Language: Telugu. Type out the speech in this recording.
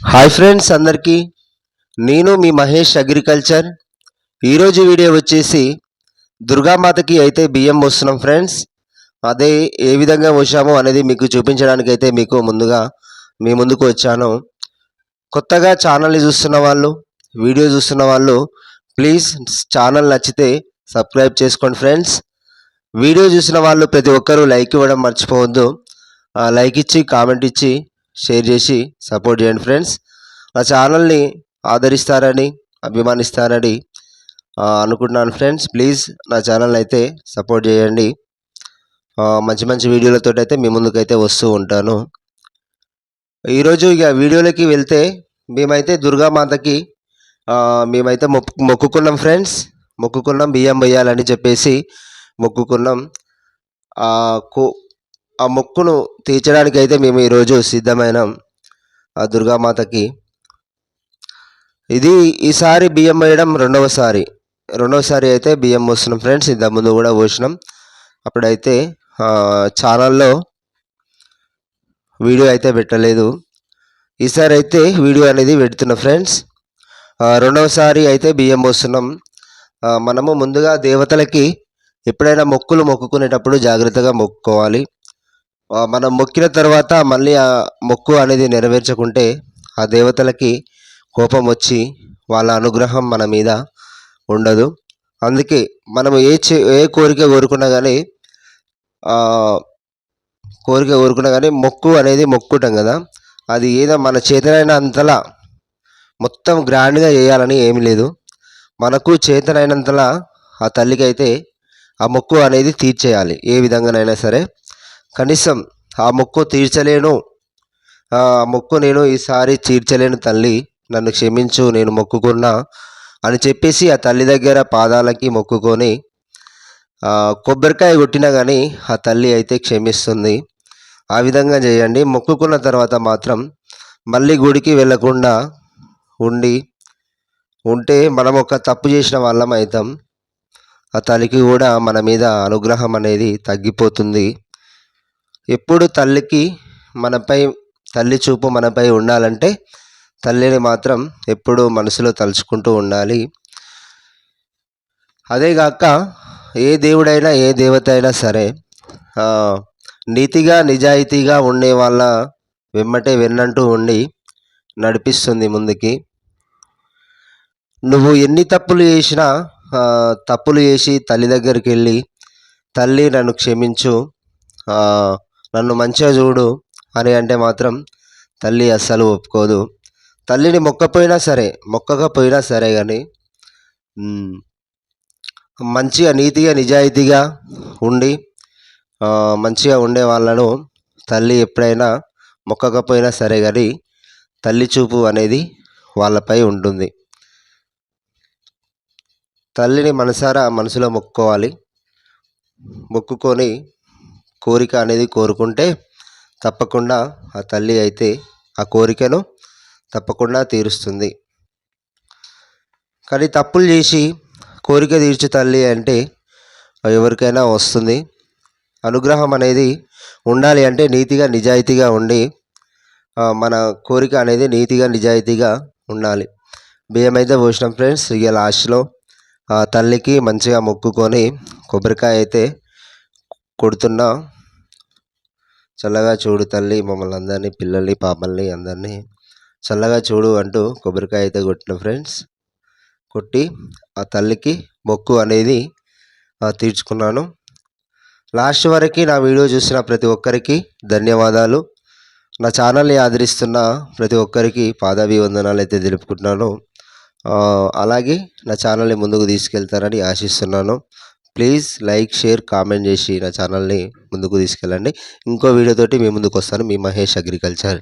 హాయ్ ఫ్రెండ్స్ అందరికీ. నేను మీ మహేష్ అగ్రికల్చర్. ఈరోజు వీడియో వచ్చేసి దుర్గామాతకి అయితే బియ్యం పోస్తున్నాం ఫ్రెండ్స్ అదే ఏ విధంగా పోసామో అనేది మీకు చూపించడానికి అయితే మీకు ముందుగా మీ ముందుకు వచ్చాను. కొత్తగా ఛానల్ని చూస్తున్న వాళ్ళు వీడియో చూస్తున్న వాళ్ళు ప్లీజ్ ఛానల్ నచ్చితే సబ్స్క్రైబ్ చేసుకోండి ఫ్రెండ్స్ వీడియో చూసిన వాళ్ళు ప్రతి ఒక్కరూ లైక్ ఇవ్వడం మర్చిపోవద్దు. ఆ లైక్ ఇచ్చి కామెంట్ ఇచ్చి షేర్ చేసి సపోర్ట్ చేయండి ఫ్రెండ్స్. నా ఛానల్ని ఆదరిస్తారని అభిమానిస్తారని అనుకుంటున్నాను ఫ్రెండ్స్. ప్లీజ్ నా ఛానల్ అయితే సపోర్ట్ చేయండి. మంచి మంచి వీడియోలతో అయితే మీ ముందుకైతే వస్తూ ఉంటాను. ఈరోజు ఇక వీడియోలోకి వెళ్తే మేమైతే దుర్గామాతకి మేమైతే మొక్కు మొక్కుకున్నాం ఫ్రెండ్స్. మొక్కుకున్నాం బియ్యం వేయాలని చెప్పేసి మొక్కుకున్నాం. కో ఆ మొక్కును తీర్చడానికి అయితే మేము ఈరోజు సిద్ధమైనాం ఆ దుర్గామాతకి. ఇది ఈసారి బియ్యం వేయడం రెండవసారి. రెండవసారి అయితే బియ్యం పోస్తున్నాం ఫ్రెండ్స్. ఇంత ముందు కూడా పోసినాం. అప్పుడైతే ఛానల్లో వీడియో అయితే పెట్టలేదు. ఈసారి అయితే వీడియో అనేది పెడుతున్నా ఫ్రెండ్స్. రెండవసారి అయితే బియ్యం పోస్తున్నాం. మనము ముందుగా దేవతలకి ఎప్పుడైనా మొక్కులు మొక్కుకునేటప్పుడు జాగ్రత్తగా మొక్కుకోవాలి. మనం మొక్కిన తర్వాత మళ్ళీ ఆ మొక్కు అనేది నెరవేర్చకుంటే ఆ దేవతలకి కోపం వచ్చి వాళ్ళ అనుగ్రహం మన మీద ఉండదు. అందుకే మనం ఏ చే ఏ కోరిక కోరుకున్నా కానీ కోరిక కోరుకున్నా కానీ మొక్కు అనేది మొక్కుటం కదా. అది ఏదో మన చేతనైనంతలా మొత్తం గ్రాండ్గా చేయాలని ఏమీ లేదు. మనకు చేతనైనంతలా ఆ తల్లికి అయితే ఆ మొక్కు అనేది తీర్చేయాలి. ఏ విధంగానైనా సరే. కనీసం ఆ మొక్కు తీర్చలేను. ఆ మొక్కు నేను ఈసారి తీర్చలేను తల్లి. నన్ను క్షమించు నేను మొక్కుకున్నా అని చెప్పేసి ఆ తల్లి దగ్గర పాదాలకి మొక్కుకొని కొబ్బరికాయ కొట్టినా కానీ ఆ తల్లి అయితే క్షమిస్తుంది. ఆ విధంగా చేయండి. మొక్కుకున్న తర్వాత మాత్రం మళ్ళీ గుడికి వెళ్ళకుండా ఉండి ఉంటే మనం ఒక తప్పు చేసిన వాళ్ళం అవుతాం. ఆ తల్లికి కూడా మన మీద అనుగ్రహం అనేది తగ్గిపోతుంది. ఎప్పుడు తల్లికి మనపై తల్లి చూపు మనపై ఉండాలంటే తల్లిని మాత్రం ఎప్పుడు మనసులో తలుచుకుంటూ ఉండాలి. అదేగాక ఏ దేవుడైనా ఏ దేవత అయినా సరే నీతిగా నిజాయితీగా ఉండే వాళ్ళ వెమ్మటే వెన్నంటూ ఉండి నడిపిస్తుంది ముందుకి. నువ్వు ఎన్ని తప్పులు చేసినా తప్పులు చేసి తల్లి దగ్గరికి వెళ్ళి తల్లి నన్ను క్షమించు నన్ను మంచిగా చూడు అని అంటే మాత్రం తల్లి అస్సలు ఒప్పుకోదు. తల్లిని మొక్కపోయినా సరే మొక్కకపోయినా సరే కానీ మంచిగా నీతిగా నిజాయితీగా ఉండి మంచిగా ఉండే వాళ్ళను తల్లి ఎప్పుడైనా మొక్కకపోయినా సరే కానీ తల్లి చూపు అనేది వాళ్ళపై ఉంటుంది. తల్లిని మనసారా మనసులో మొక్కుకోవాలి. మొక్కుకొని కోరిక అనేది కోరుకుంటే తప్పకుండా ఆ తల్లి అయితే ఆ కోరికను తప్పకుండా తీరుస్తుంది. కానీ తప్పులు చేసి కోరిక తీర్చే తల్లి అంటే ఎవరికైనా వస్తుంది. అనుగ్రహం అనేది ఉండాలి అంటే నీతిగా నిజాయితీగా ఉండి మన కోరిక అనేది నీతిగా నిజాయితీగా ఉండాలి. బియ్యం అయితే పోసినాం ఫ్రెండ్స్. ఇక లాస్ట్లో ఆ తల్లికి మంచిగా మొక్కుకొని కొబ్బరికాయ అయితే కొడుతున్నా. చల్లగా చూడు తల్లి మమ్మల్ని అందరినీ పిల్లల్ని పాపల్ని అందరినీ. చల్లగా చూడు అంటూ కొబ్బరికాయ అయితే కొట్టిన ఫ్రెండ్స్. కొట్టి ఆ తల్లికి మొక్కు అనేది తీర్చుకున్నాను. లాస్ట్ వరకు నా వీడియో చూసిన ప్రతి ఒక్కరికి ధన్యవాదాలు. నా ఛానల్ని ఆదరిస్తున్న ప్రతి ఒక్కరికి పాదాభివందనాలు అయితే తెలుపుకుంటున్నాను. అలాగే నా ఛానల్ని ముందుకు తీసుకెళ్తారని ఆశిస్తున్నాను. ప్లీజ్ లైక్ షేర్ కామెంట్ చేసి నా ఛానల్ని ముందుకు తీసుకెళ్ళండి. ఇంకో వీడియోతోటి మీ ముందుకు వస్తాను మీ మహేష్ అగ్రికల్చర్.